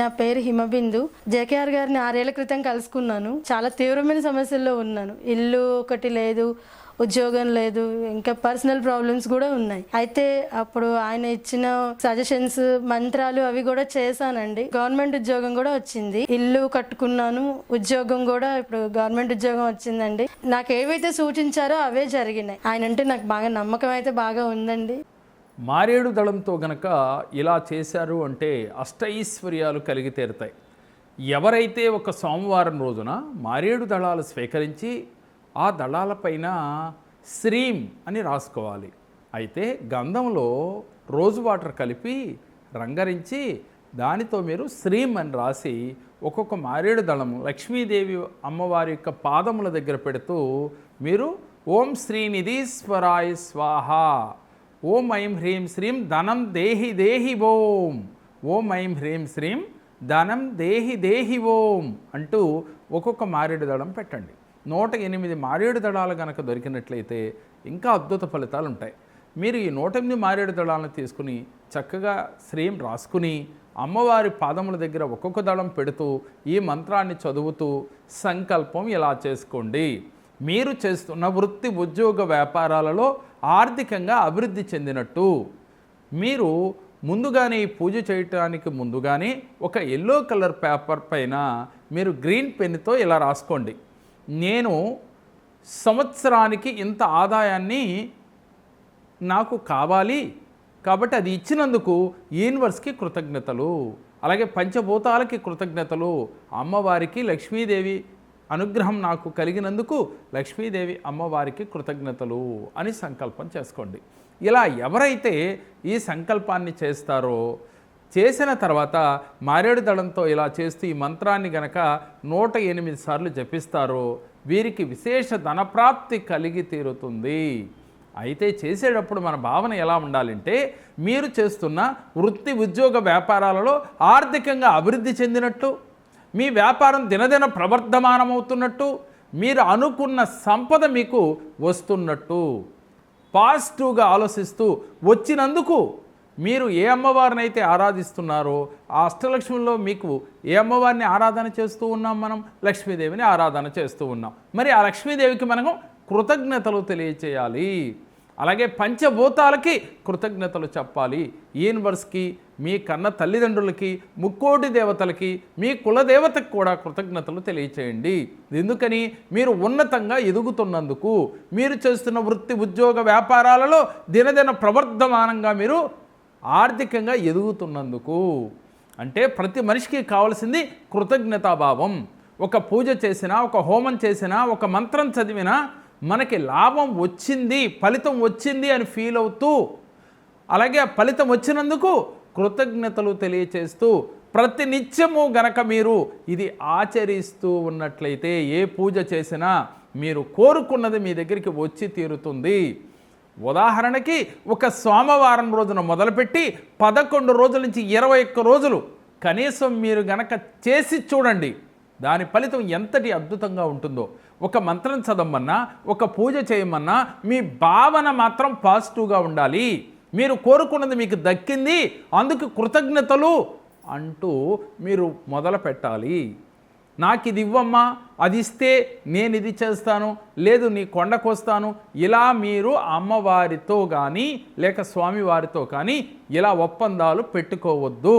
నా పేరు హిమబిందు. జేకేఆర్ గారిని ఆరేళ్ళ క్రితం కలుసుకున్నాను. చాలా తీవ్రమైన సమస్యల్లో ఉన్నాను. ఇల్లు ఒకటి లేదు ఉద్యోగం లేదు ఇంకా పర్సనల్ ప్రాబ్లమ్స్ కూడా ఉన్నాయి. అయితే అప్పుడు ఆయన ఇచ్చిన సజెషన్స్ మంత్రాలు అవి కూడా చేశానండి. గవర్నమెంట్ ఉద్యోగం కూడా వచ్చింది. ఇల్లు కట్టుకున్నాను ఉద్యోగం కూడా ఇప్పుడు గవర్నమెంట్ ఉద్యోగం వచ్చిందండి. నాకు ఏవైతే సూచించారో అవే జరిగినాయి. ఆయన అంటే నాకు బాగా నమ్మకం అయితే బాగా ఉందండి. మారేడు దళంతో గనక ఇలా చేశారు అంటే అష్టైశ్వర్యాలు కలిగి తీరుతాయి. ఎవరైతే ఒక సోమవారం రోజున మారేడు దళాలు స్వీకరించి ఆ దళాలపైన శ్రీం అని రాసుకోవాలి. అయితే గంధంలో రోజు వాటర్ కలిపి రంగరించి దానితో మీరు శ్రీం అని రాసి ఒక్కొక్క మారేడు దళము లక్ష్మీదేవి అమ్మవారి యొక్క పాదముల దగ్గర పెడుతూ మీరు ఓం శ్రీనిధీశ్వరాయ స్వాహ ఓం ఐం హ్రీం శ్రీం ధనం దేహి దేహి ఓం. ఓం ఐం హ్రీం శ్రీం ధనం దేహి దేహి ఓం అంటూ ఒక్కొక్క మారేడు దళం పెట్టండి. నూట ఎనిమిది మారేడు దళాలు కనుక దొరికినట్లయితే ఇంకా అద్భుత ఫలితాలు ఉంటాయి. మీరు ఈ నూట ఎనిమిది మారేడు దళాలను తీసుకుని చక్కగా శ్రీం రాసుకుని అమ్మవారి పాదముల దగ్గర ఒక్కొక్క దళం పెడుతూ ఈ మంత్రాన్ని చదువుతూ సంకల్పం ఇలా చేసుకోండి. మీరు చేస్తున్న వృత్తి ఉద్యోగ వ్యాపారాలలో ఆర్థికంగా అభివృద్ధి చెందినట్టు. మీరు ముందుగానే ఈ పూజ చేయటానికి ముందుగానే ఒక ఎల్లో కలర్ పేపర్ పైన మీరు గ్రీన్ పెన్తో ఇలా రాసుకోండి. నేను సంవత్సరానికి ఇంత ఆదాయాన్ని నాకు కావాలి కాబట్టి అది ఇచ్చినందుకు యూనివర్స్కి కృతజ్ఞతలు. అలాగే పంచభూతాలకి కృతజ్ఞతలు. అమ్మవారికి లక్ష్మీదేవి అనుగ్రహం నాకు కలిగినందుకు లక్ష్మీదేవి అమ్మవారికి కృతజ్ఞతలు అని సంకల్పం చేసుకోండి. ఇలా ఎవరైతే ఈ సంకల్పాన్ని చేస్తారో చేసిన తర్వాత మారేడు దళంతో ఇలా చేస్తూ ఈ మంత్రాన్ని గనక నూట ఎనిమిది సార్లు జపిస్తారో వీరికి విశేష ధనప్రాప్తి కలిగి తీరుతుంది. అయితే చేసేటప్పుడు మన భావన ఎలా ఉండాలంటే మీరు చేస్తున్న వృత్తి ఉద్యోగ వ్యాపారాలలో ఆర్థికంగా అభివృద్ధి చెందినట్టు మీ వ్యాపారం దినదిన ప్రవర్ధమానమవుతున్నట్టు మీరు అనుకున్న సంపద మీకు వస్తున్నట్టు. పాజిటివ్గా ఆలోచిస్తూ వచ్చినందుకు మీరు ఏ అమ్మవారిని అయితే ఆరాధిస్తున్నారో ఆ అష్టలక్ష్మిలో మీకు ఏ అమ్మవారిని ఆరాధన చేస్తూ ఉన్నాం మనం? లక్ష్మీదేవిని ఆరాధన చేస్తూ ఉన్నాం. మరి ఆ లక్ష్మీదేవికి మనము కృతజ్ఞతలు తెలియచేయాలి. అలాగే పంచభూతాలకి కృతజ్ఞతలు చెప్పాలి. యూనివర్స్కి మీ కన్న తల్లిదండ్రులకి ముక్కోటి దేవతలకి మీ కులదేవతకు కూడా కృతజ్ఞతలు తెలియచేయండి. ఎందుకని? మీరు ఉన్నతంగా ఎదుగుతున్నందుకు మీరు చేస్తున్న వృత్తి ఉద్యోగ వ్యాపారాలలో దినదిన ప్రవర్ధమానంగా మీరు ఆర్థికంగా ఎదుగుతున్నందుకు. అంటే ప్రతి మనిషికి కావాల్సింది కృతజ్ఞతాభావం. ఒక పూజ చేసినా ఒక హోమం చేసినా ఒక మంత్రం చదివినా మనకి లాభం వచ్చింది ఫలితం వచ్చింది అని ఫీల్ అవుతూ అలాగే ఆ ఫలితం వచ్చినందుకు కృతజ్ఞతలు తెలియచేస్తూ ప్రతి నిత్యము గనక మీరు ఇది ఆచరిస్తూ ఉన్నట్లయితే ఏ పూజ చేసినా మీరు కోరుకున్నది మీ దగ్గరికి వచ్చి తీరుతుంది. ఉదాహరణకి ఒక సోమవారం రోజున మొదలుపెట్టి పదకొండు రోజుల నుంచి ఇరవై ఒక్క రోజులు కనీసం మీరు గనక చేసి చూడండి దాని ఫలితం ఎంతటి అద్భుతంగా ఉంటుందో. ఒక మంత్రం చదవమన్నా ఒక పూజ చేయమన్నా మీ భావన మాత్రం పాజిటివ్గా ఉండాలి. మీరు కోరుకున్నది మీకు దక్కింది అందుకు కృతజ్ఞతలు అంటూ మీరు మొదలు పెట్టాలి. నాకు ఇది ఇవ్వమ్మా అది ఇస్తే నేను ఇది చేస్తాను లేదు నీ కొండకొస్తాను ఇలా మీరు అమ్మవారితో కానీ లేక స్వామివారితో కానీ ఇలా ఒప్పందాలు పెట్టుకోవద్దు.